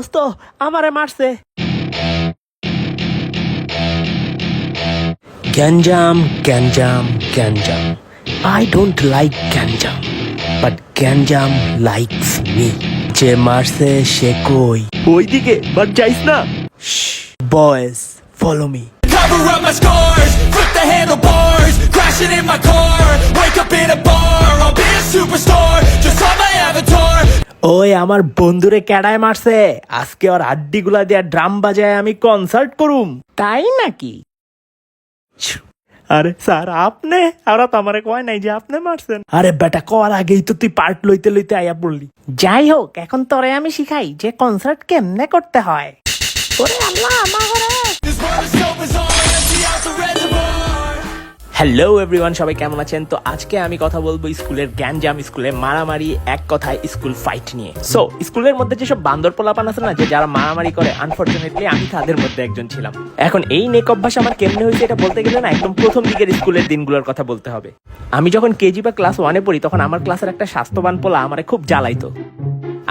দোস্ত আমারে মারছে। গ্যাঞ্জাম গ্যাঞ্জাম গ্যাঞ্জাম। আই ডোন্ট লাইক গ্যাঞ্জাম বাট গ্যাঞ্জাম লাইকস মি যে মারছে সে কই? ওইদিকে বাট যাইস না। Boys follow me Cover up my scars, flip the handlebars, crashing in my car. Wake up in a bar, I'll be a superstar. Just on my avatar. ওই আমার বন্ধুরে ক্যাডায় মারছে। আজকে ওর হাড্ডিগুলা দিয়া ড্রাম বাজায় আমি কনসার্ট করুম। তাই নাকি? আরে স্যার আপনি? আমরা তো আমারে কয় নাই যে আপনি মারছেন। আরে বেটা কর আগেই তো তুই পার্ট লইতে লইতে আইয়া পড়লি। যাই হোক এখন তোরে আমি শিখাই যে কনসার্ট কেমনে করতে হয়। ওরে আল্লাহ আমার ঘরে হ্যালো এভরিওয়ান সবাই কেমন আছেন? তো আজকে আমি কথা বলব স্কুলের গ্যাঞ্জাম স্কুলে মারামারি, এক কথায় স্কুল ফাইট নিয়ে। সো স্কুলের মধ্যে যেসব বান্দর পোলাপান আছে না, যে যারা মারামারি করে আনফরচুনেটলি আমি তাদের মধ্যে একজন ছিলাম। এখন এই নেক অভ্যাস আমার কেমনে হয়েছে এটা বলতে গেলে না, একদম প্রথম দিকের স্কুলের দিনগুলোর কথা বলতে হবে। আমি যখন কেজি বা ক্লাস ওয়ানে পড়ি, তখন আমার ক্লাসের একটা স্বাস্থ্যবান পোলা আমারে খুব জ্বালাইতো।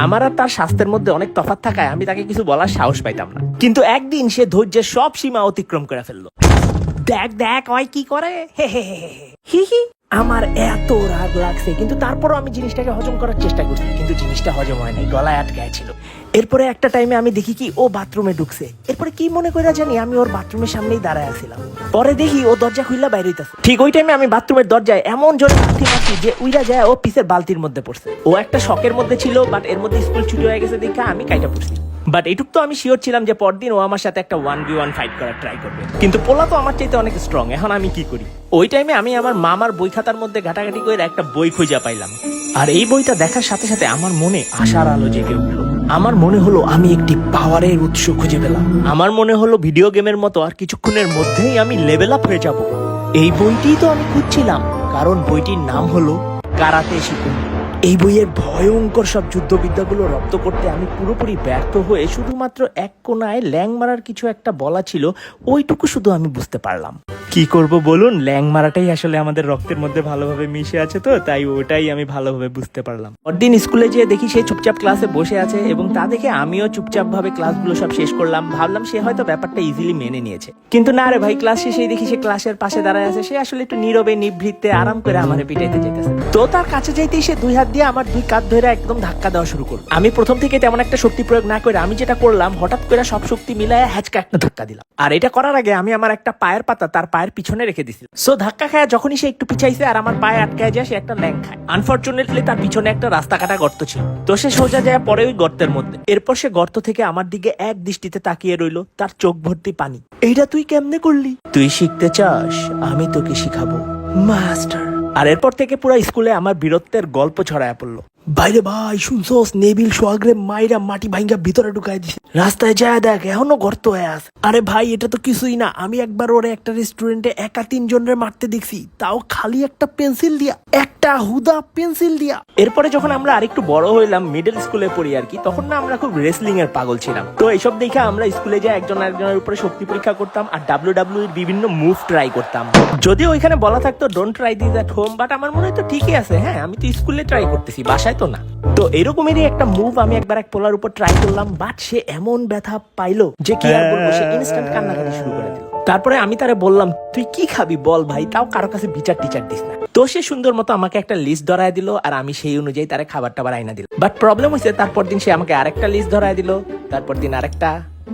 আমার আর তার স্বাস্থ্যের মধ্যে অনেক তফাৎ থাকায় আমি তাকে কিছু বলার সাহস পাইতাম না। কিন্তু একদিন সে ধৈর্যের সব সীমা অতিক্রম করে ফেলল। দেখ দেখ, ওই কি করে? হে হে আমার এত রাগ লাগছে, কিন্তু তারপরও আমি জিনিসটাকে হজম করার চেষ্টা করছি, কিন্তু জিনিসটা হজম হয় নাই, গলায় আটকায় ছিল এরপরে একটা টাইমে আমি দেখি কি, ও বাথরুমে ঢুকছে। এরপরে কি মনে করে জানি, আমি ওর বাথরুমের সামনেই দাঁড়ায় আছিলাম। পরে দেখি ও দরজা খুললা বাইরে হইতাছে। ঠিক ওই টাইমে আমি বাথরুমের দরজায় এমন জোরে লাথি মারছি যে উইরা যায় ও পিসের বালতির মধ্যে পড়ছে। ও একটা শখের মধ্যে ছিল বাট এর মধ্যে স্কুল ছুটি হয়ে গেছে, দেখে আমি কাইটা পড়ছি। বাট এটুক তো আমি শিওর ছিলাম যে পরদিন ও আমার সাথে একটা ওয়ান বি ওয়ান ফাইট করার ট্রাই করবে। কিন্তু পোলা তো আমার চাইতে অনেক স্ট্রং এখন আমি কি করি? ওই টাইমে আমি আমার মামার বই খাতার মধ্যে ঘাটাঘাটি করে একটা বই খুঁজে পাইলাম। আর এই বইটা দেখার সাথে সাথে আমার মনে আশার আলো জেগে উঠল। আমার মনে হলো আমি একটি পাওয়ারের উৎস খুঁজে পেলাম। আমার মনে হলো ভিডিও গেমের মতো আর কিছুক্ষণের মধ্যেই আমি লেভেল আপ হয়ে যাব। এই বইটিই তো আমি খুঁজছিলাম, কারণ বইটির নাম হলো কারাতে শিখুন। এই বইয়ের ভয়ঙ্কর সব যুদ্ধবিদ্যাগুলো রপ্ত করতে আমি পুরোপুরি ব্যর্থ হয়ে শুধুমাত্র এক কোনায় ল্যাং মারার কিছু একটা বলা ছিল ওইটুকু শুধু আমি বুঝতে পারলাম। কি করব বলুন? ল্যাং মারাটাই আসলে আমাদের রক্তের মধ্যে ভালোভাবে মিশে আছে তো তাই ওটাই আমি ভালোভাবে বুঝতে পারলাম। পরদিন স্কুলে যেয়ে দেখি সে চুপচাপ ক্লাসে বসে আছে এবং তা দেখে আমিও চুপচাপ ভাবে ক্লাসগুলো সব শেষ করলাম। ভাবলাম সে হয়তো ব্যাপারটা ইজিলি মেনে নিয়েছে। কিন্তু না রে ভাই ক্লাস শেষেই দেখি সে ক্লাসের পাশে দাঁড়ায় আছে। সে আসলে একটু নীরবে নিভৃতে আরাম করে আমারে পিটাইতে যেতেছে তো তার কাছে যাইতেই সে দুই হাত দিয়ে আমার দুই কাঁধ ধরে একদম ধাক্কা দেওয়া শুরু করল। আমি প্রথম থেকে তেমন একটা শক্তি প্রয়োগ না করে আমি যেটা করলাম, হঠাৎ করে সব শক্তি মিলায় হ্যাচকা একটা ধাক্কা দিলাম। আর এটা করার আগে আমি আমার একটা পায়ের পাতা তার পায়ের পিছনে রেখে দিছি সো ধাক্কা খায় যখনই সে একটু পিছাইছে আর আমার পায়ে আটকায় যায়, সে একটা ল্যাং খায়। আনফরচুনেটলি তার পিছনে একটা রাস্তা কাটা গর্ত ছিল। তো সে সোজা যায় পরে ওই গর্তের মধ্যে। এরপর সে গর্ত থেকে আমার দিকে এক দৃষ্টিতে তাকিয়ে রইল, তার চোখ ভর্তি পানি। এইটা তুই কেমনে করলি? তুই শিখতে চাস, আমি তোকে শিখাবো। মাস্টার আর এরপর থেকে পুরো স্কুলে আমার বীরত্বের গল্প ছড়ায় পড়ল। বাইরে ভাই, শুনছস? নেবিল সোহাগরে মাইরা মাটি ভাঙ্গা ভিতরে ঢুকাই দিছে। রাস্তায় যায় দেখ, এখনও গর্ত হয়ে আছে। আরে ভাই, এটা তো কিছুই না। আমি একবার ওরে একটা রেস্টুরেন্টে একা তিনজনের মারতে দেখছি। তাও খালি একটা পেন্সিল দিয়া, একটা হুদা পেন্সিল দিয়া। এরপরে যখন আমরা আরেকটু বড় হইলাম মিডল স্কুলে পড়ি আর কি, তখন না আমরা খুব রেসলিং এর পাগল ছিলাম। তো এইসব দেখে আমরা স্কুলে যাই একজন আরেকজনের উপরে শক্তি পরীক্ষা করতাম আর ডাব্লিউ ডাব্লিউ এর বিভিন্ন মুভ ট্রাই করতাম। যদিও ওইখানে বলা থাকতো don't try this at home but আমার মনে হয় তো ঠিকই আছে। হ্যাঁ আমি তো স্কুলে ট্রাই করতেছি। বাসায় তো না। তো এরকমেরই একটা মুভ আমি একবার এক পোলার উপর ট্রাই করলাম বাট সে এমন ব্যথা পাইলো যে কি আর বলব, সে ইনস্ট্যান্ট কান্নাকাটি শুরু করে দিল। তারপরে আমি তারে বললাম, তুই কি খাবি বল ভাই, তাও কারও কাছে বিচার টিচার দিস না। তো সে সুন্দর মতো আমাকে একটা লিস্ট ধরায় দিল, আর আমি সেই অনুযায়ী তারে খাবার টাবার আইনা দিল বাট প্রবলেম হয়েছে তারপর দিন সে আমাকে আরেকটা লিস্ট ধরায় দিল, তারপর দিন আরেকটা,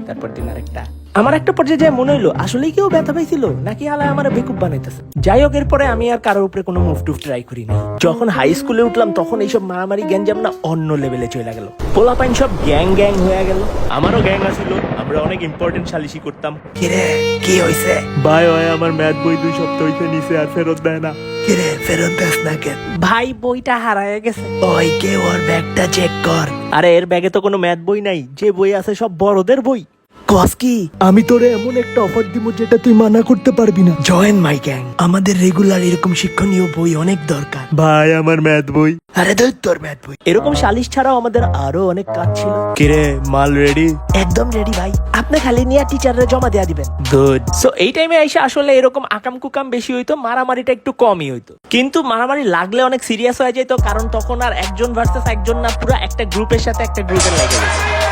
তারপর দিন আরেকটা। আমার একটা পর্যায়ে যায় মনে হইল আসলেই কেউ ব্যথা পাইছিল? নাকি আলায় আমার বেকুব বানাইতেছে? যাই হোক এরপরে আমি আর কারোর উপরে কোনো মুভ টুভ ট্রাই করি না যখন হাই স্কুলে উঠলাম তখন এইসব মারামারি গ্যাঞ্জাম না অন্য লেভেলে চলে গেল। পোলাপাইন সব গ্যাং গ্যাং হয়ে গেল। আমারও গ্যাং আছিল আমরা অনেক ইম্পর্টেন্ট সালিশি করতাম। কিরে কি হইছে? ভাই হয় আমার ম্যাথ বই দুই সপ্তাহ হইতে নিছে আর ফেরত দেয় না। কিরে ফেরত দেস না কেন? ভাই বইটা হারায় গেছে। ওই কে ওর ব্যাগটা চেক কর। আরে এর ব্যাগে তো কোনো ম্যাথ বই নাই। যে বই আছে সব বড়দের বই। কস কি? আমি তোরে এমন একটা অফার দিব যেটা তুই মানা করতে পারবি না। জয়েন মাই গ্যাং আমাদের রেগুলার এরকম শিক্ষণীয় বই অনেক দরকার। ভাই আমার ম্যাথ বই। আরে ধর তোর ম্যাথ বই। এরকম সালিশ ছাড়াও আমাদের আরও অনেক কাজ ছিল। কিরে মাল রেডি একদম রেডি ভাই। আপনি খালি নিয়ে টিচাররে জমা দেয়া দিবেন। গুড সো এই টাইমে এসে আসলে এরকম আকাম কুকাম বেশি হইতো মারামারিটা একটু কমই হইতো। কিন্তু মারামারি লাগলে অনেক সিরিয়াস হয়ে যেত কারণ তখন আর একজন ভার্সেস একজন না পুরো একটা গ্রুপের সাথে একটা গ্রুপের লেগে যেত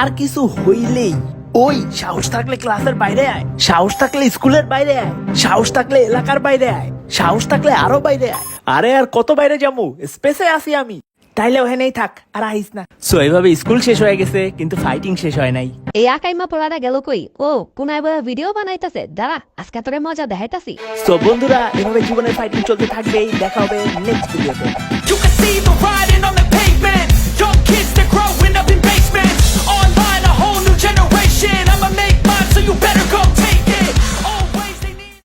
আর কিছু হইলেই। ওই সাহস থাকলে ক্লাসের বাইরে আয়। সাহস থাকলে স্কুলের বাইরে আয়। সাহস থাকলে এলাকার বাইরে আয়। সাহস থাকলে আরও বাইরে আয়। আরে আর কত বাইরে যাব? স্পেসে আসি আমি। তাইলে ওখানেই থাক আর আইস না। সো এইভাবে স্কুল শেষ হয়ে গেছে কিন্তু ফাইটিং শেষ হয় নাই। এই আকাইমা পড়াটা গেল কই? ও কোনায় বয়ে ভিডিও বানাইতাছে। দাঁড়া আজকে তোরে মজা দেখাইতাছি। সো বন্ধুরা এভাবে জীবনের ফাইটিং চলতে থাকবেই। দেখা হবে নেক্সট ভিডিওতে